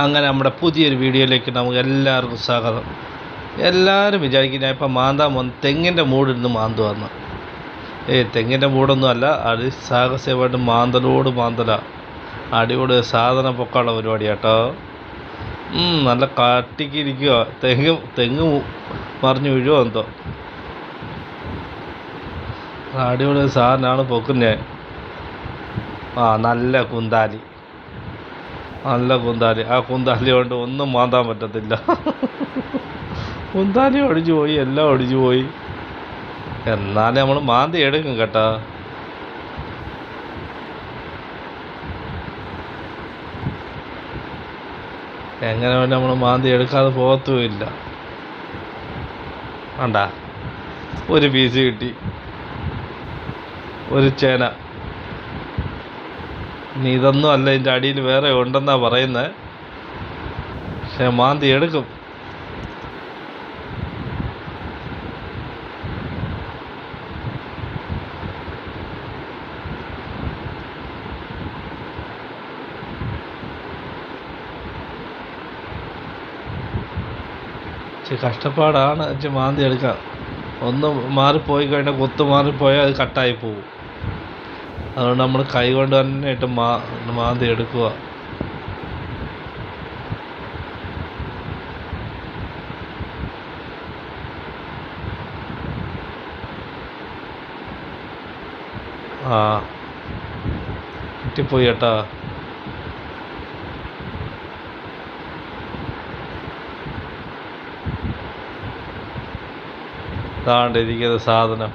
അങ്ങനെ നമ്മുടെ പുതിയൊരു വീഡിയോയിലേക്ക് നമുക്ക് എല്ലാവർക്കും സ്വാഗതം. എല്ലാവരും വിചാരിക്കും ഞാൻ ഇപ്പം മാന്താൻ വന്ന് തെങ്ങിന്റെ മൂടിരുന്ന് മാന്തുവന്ന്. ഏയ് തെങ്ങിന്റെ മൂടൊന്നും അല്ല. അടി സാഹസ്യമായിട്ട് മാന്തലോട് മാന്തല. അടിയോട് സാധനം പൊക്കാനുള്ള പരിപാടി കേട്ടോ. നല്ല കാട്ടിക്ക് ഇരിക്കുക തെങ്ങ് തെങ്ങ് മറിഞ്ഞു വീഴുമോ എന്തോ? അടിയോട് സാധനമാണ് പൊക്കുന്നത് ആ നല്ല കുന്താലി. നല്ല കുന്താലി. ആ കുന്താലി കൊണ്ട് ഒന്നും മാന്താൻ പറ്റത്തില്ല. കുന്താലി ഒടിച്ചു പോയി എല്ലാം ഒടിച്ചു പോയി. എന്നാലും നമ്മൾ മാന്തി എടുക്കും കേട്ടോ. എങ്ങനെ വേണ്ട നമ്മൾ മാന്തി എടുക്കാതെ പോകത്തുമില്ല. വേണ്ട ഒരു പീസ് കിട്ടി. ഒരു ചേന. ഇനി ഇതൊന്നും അല്ല ഇതിന്റെ അടിയിൽ വേറെ ഉണ്ടെന്നാ പറയുന്നത് പക്ഷെ മാന്തി എടുക്കും. കഷ്ടപ്പാടാണ് മാന്തി എടുക്കാൻ. ഒന്ന് മാറിപ്പോയി കഴിഞ്ഞാൽ കൊത്തു മാറിപ്പോയാൽ അത് കട്ടായി പോകും അതുകൊണ്ട് നമ്മൾ കൈ കൊണ്ട് തന്നെ ഇട്ട് മാ മാന്തി എടുക്കുക ആ. കിട്ടിപ്പോയി കേട്ടാ. ഇതാണ്ട് ഇരിക്കുന്ന സാധനം.